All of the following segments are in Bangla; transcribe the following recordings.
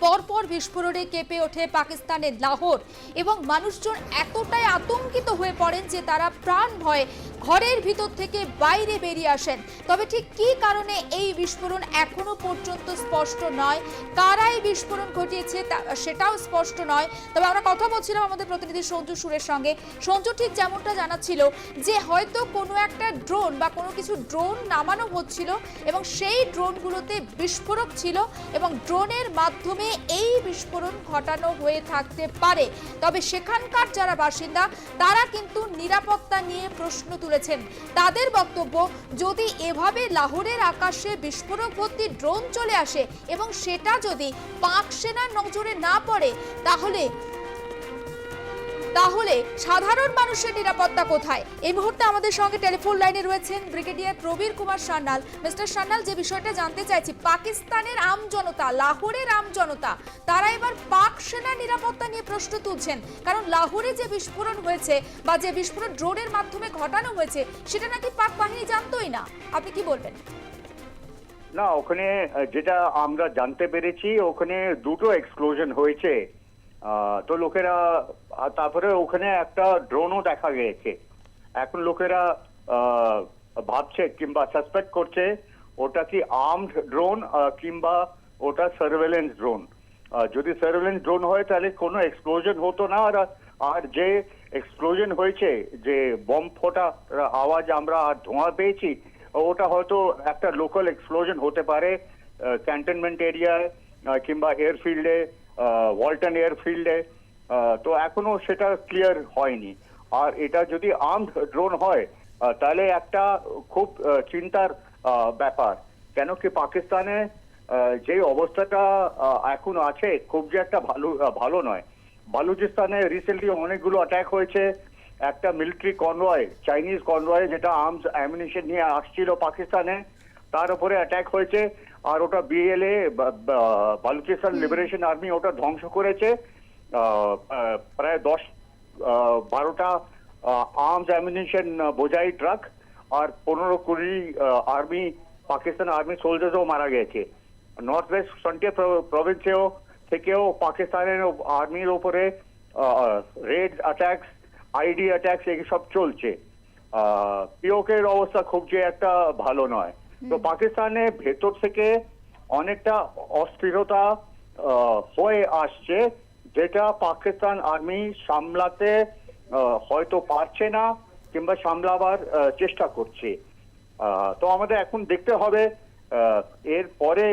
পরপর বিস্ফোরণে কেঁপে ওঠে পাকিস্তানের লাহোর এবং মানুষজন এতটাই আতঙ্কিত হয়ে পড়েন যে তারা প্রাণ ভয়ে ঘরের ভিতর থেকে বাইরে বেরিয়ে আসেন। তবে ঠিক কী কারণে এই বিস্ফোরণ এখনও পর্যন্ত স্পষ্ট নয়? কারাই বিস্ফোরণ ঘটিয়েছে সেটাও স্পষ্ট নয়। তবে আমরা কথা বলছিলাম আমাদের প্রতিনিধি সঞ্জু সুরের সঙ্গে। সঞ্জু ঠিক যেমনটা জানাচ্ছিল যে হয়তো কোনো একটা ড্রোন বা কোনো কিছু ড্রোন নামানো হচ্ছিল এবং সেই ড্রোনগুলোতে বিস্ফোরক ছিল এবং ড্রোনের মাধ্যমে এই বিস্ফোরণ ঘটানো হয়ে থাকতে পারে। তবে সেখানকার যারা বাসিন্দা, তারা কিন্তু নিরাপত্তা নিয়ে প্রশ্ন তুলেছেন তাদের বক্তব্য, যদি এভাবে লাহোরের আকাশে বিস্ফোরক ভর্তি ড্রোন চলে আসে এবং সেটা যদি পাক সেনার নজরে না পড়ে, তাহলে তাহলে সাধারণ মানুষের নিরাপত্তা কোথায়? এই মুহূর্তে আমাদের সঙ্গে টেলিফোন লাইনে রয়েছেন ব্রিগেডিয়ার প্রবীর কুমার সান্যাল। মিস্টার সান্যাল, যে বিষয়টা জানতে চাইছি, পাকিস্তানের আম জনতা, লাহোরের আম জনতা, তারা এবার পাক সেনার নিরাপত্তা নিয়ে প্রশ্ন তুলছেন। কারণ লাহোরে যে বিস্ফোরণ হয়েছে বা যে বিস্ফোরণ ড্রোনের মাধ্যমে ঘটানো হয়েছে, সেটা নাকি পাক বাহিনী জানতোই না। আপনি কি বলবেন? না, ওখানে যেটা আমরা জানতে পেরেছি, ওখানে দুটো এক্সপ্লোশন হয়েছে। তো লোকেরা তারপরে ওখানে একটা ড্রোনও দেখা গিয়েছে। এখন লোকেরা ভাবছে কিংবা সাসপেক্ট করছে, ওটা কি আর্মড ড্রোন কিংবা ওটা সার্ভেলেন্স ড্রোন যদি সার্ভেলেন্স ড্রোন হয়, তাহলে কোনো এক্সপ্লোজন হতো না। আর আর যে এক্সপ্লোজন হয়েছে, যে বম ফোটা আওয়াজ আমরা আর ধোঁয়া পেয়েছি, ওটা হয়তো একটা লোকাল এক্সপ্লোজন হতে পারে ক্যান্টনমেন্ট এরিয়ায় কিংবা এয়ারফিল্ডে ওয়ালটন এয়ারফিল্ডে তো এখনও সেটা ক্লিয়ার হয়নি। আর এটা যদি আর্মড ড্রোন হয় তাহলে একটা খুব চিন্তার ব্যাপার। কেন কি পাকিস্তানে যে অবস্থাটা এখন আছে, খুব যে একটা ভালো ভালো নয়। বালুচিস্তানে রিসেন্টলি অনেকগুলো অ্যাটাক হয়েছে। একটা মিলিটারি কনভয় চাইনিজ কনভয় যেটা আর্মস অ্যামিনিশন নিয়ে আসছিল পাকিস্তানে, তার উপরে অ্যাটাক হয়েছে। আর ওটা বিএলএ বালুচিস্তান লিবারেশন আর্মি ওটা ধ্বংস করেছে। প্রায় দশ বারোটা আর্মস অ্যামিনিশন বোঝাই ট্রাক আর পনেরো কুড়ি আর্মি পাকিস্তান আর্মি সোলজার্সও মারা গেছে। নর্থ ওয়েস্ট ফ্রন্টিয়ার প্রভিন্সেও থেকেও পাকিস্তানের আর্মির ওপরে রেড অ্যাটাকস আইডি অ্যাটাকস এসব চলছে। পিওকের অবস্থা খুব যে একটা ভালো নয়। তো পাকিস্তানে ভেতর থেকে অনেকটা অস্থিরতা হয়ে আসছে, যেটা পাকিস্তান আর্মি সামলাতে হয়তো পারছে না কিংবা সামলাবার চেষ্টা করছে। তো আমাদের এখন দেখতে হবে এর পরে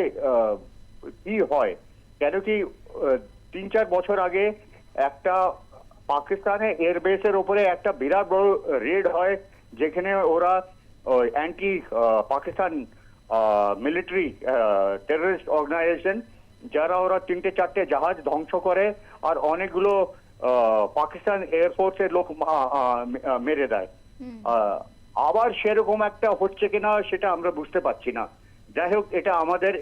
কি হয়। কেন কি তিন চার বছর আগে একটা পাকিস্তানে এয়ারবেসের উপরে একটা বিরাট বড় রেড হয়, যেখানে ওরা anti Pakistan military terrorist organisation যারা ওরা তিনটে চারটে জাহাজ ধ্বংস করে আর অনেকগুলো পাকিস্তান এয়ারফোর্সের লোক মেরে দেয়। আবার সেরকম একটা হচ্ছে কিনা সেটা আমরা বুঝতে পারছি না। যাই হোক এটা আমাদের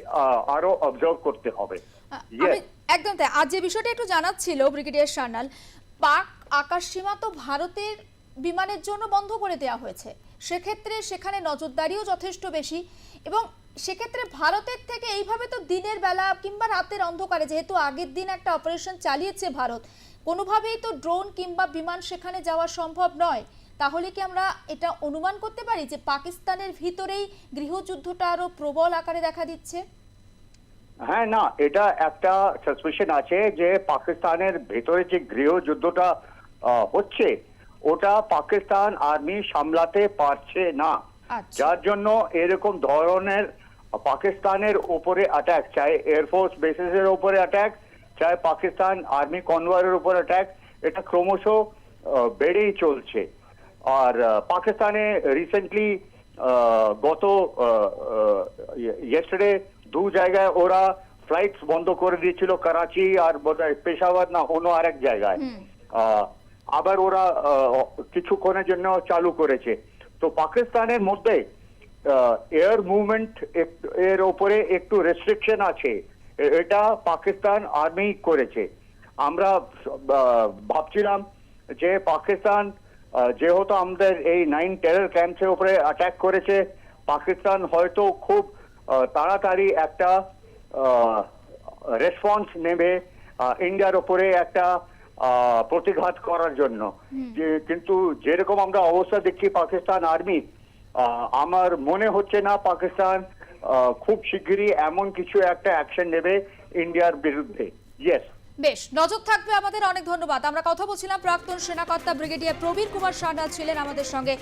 আরও অবজার্ভ করতে হবে। একদম তাই। আজ যে বিষয়টা একটু জানাচ্ছিল ব্রিগেডিয়ার সান্যাল পাক আকাশ সীমা তো ভারতের বিমানের জন্য বন্ধ করে দেওয়া হয়েছে। সেক্ষেত্রে সেখানে নজরদারিও যথেষ্ট বেশি এবং সেক্ষেত্রে ভারতের থেকে এইভাবে তো দিনের বেলা কিংবা রাতের অন্ধকারে, যেহেতু আগের দিন একটা অপারেশন চালিয়েছে ভারত, কোনোভাবেই তো ড্রোন কিংবা বিমান সেখানে যাওয়া সম্ভব নয়। তাহলে কি আমরা এটা অনুমান করতে পারি যে পাকিস্তানের ভিতরেই গৃহযুদ্ধটা আরও প্রবল আকারে দেখা দিচ্ছে? হ্যাঁ না, এটা একটা সাসপেশন আছে যে পাকিস্তানের ভেতরে যে গৃহযুদ্ধটা হচ্ছে ওটা পাকিস্তান আর্মি সামলাতে পারছে না। আচ্ছা। যার জন্য এরকম ধরনের পাকিস্তানের উপরে অ্যাটাক চাই এয়ারফোর্স বেসিসের উপরে অ্যাটাক চাই পাকিস্তান আর্মি কনভয়ের উপর অ্যাটাক এটা ক্রমশ বেড়েই চলছে। আর পাকিস্তানে রিসেন্টলি গত ইয়েস্টারডে দু জায়গায় ওরা ফ্লাইটস বন্ধ করে দিয়েছিল করাচি আর বোধহয় পেশাওয়ার না অন্য আরেক জায়গায়। আহ, আবার ওরা কিছুক্ষণের জন্য চালু করেছে। তো পাকিস্তানের মধ্যে এয়ার মুভমেন্ট এর ওপরে একটু রেস্ট্রিকশন আছে। এটা পাকিস্তান আর্মি করেছে। আমরা ভাবছিলাম যে পাকিস্তান যেহেতু আমাদের এই নাইন টেরর ক্যাম্পসের উপরে অ্যাটাক করেছে, পাকিস্তান হয়তো খুব তাড়াতাড়ি একটা রেসপন্স নেবে ইন্ডিয়ার ওপরে একটা প্রতিঘাত করার জন্য। যে কিন্তু যেরকম আমরা অবস্থা দেখছি পাকিস্তান আর্মি আমার মনে হচ্ছে না পাকিস্তান আহ, খুব শিগগিরই এমন কিছু একটা অ্যাকশন নেবে ইন্ডিয়ার বিরুদ্ধে। ইয়েস বেশ নজর থাকবে আমাদের অনেক ধন্যবাদ। আমরা কথা বলছিলাম প্রাক্তন সেনাকর্তা ব্রিগেডিয়ার প্রবীর কুমার সান্ডাল ছিলেন আমাদের সঙ্গে।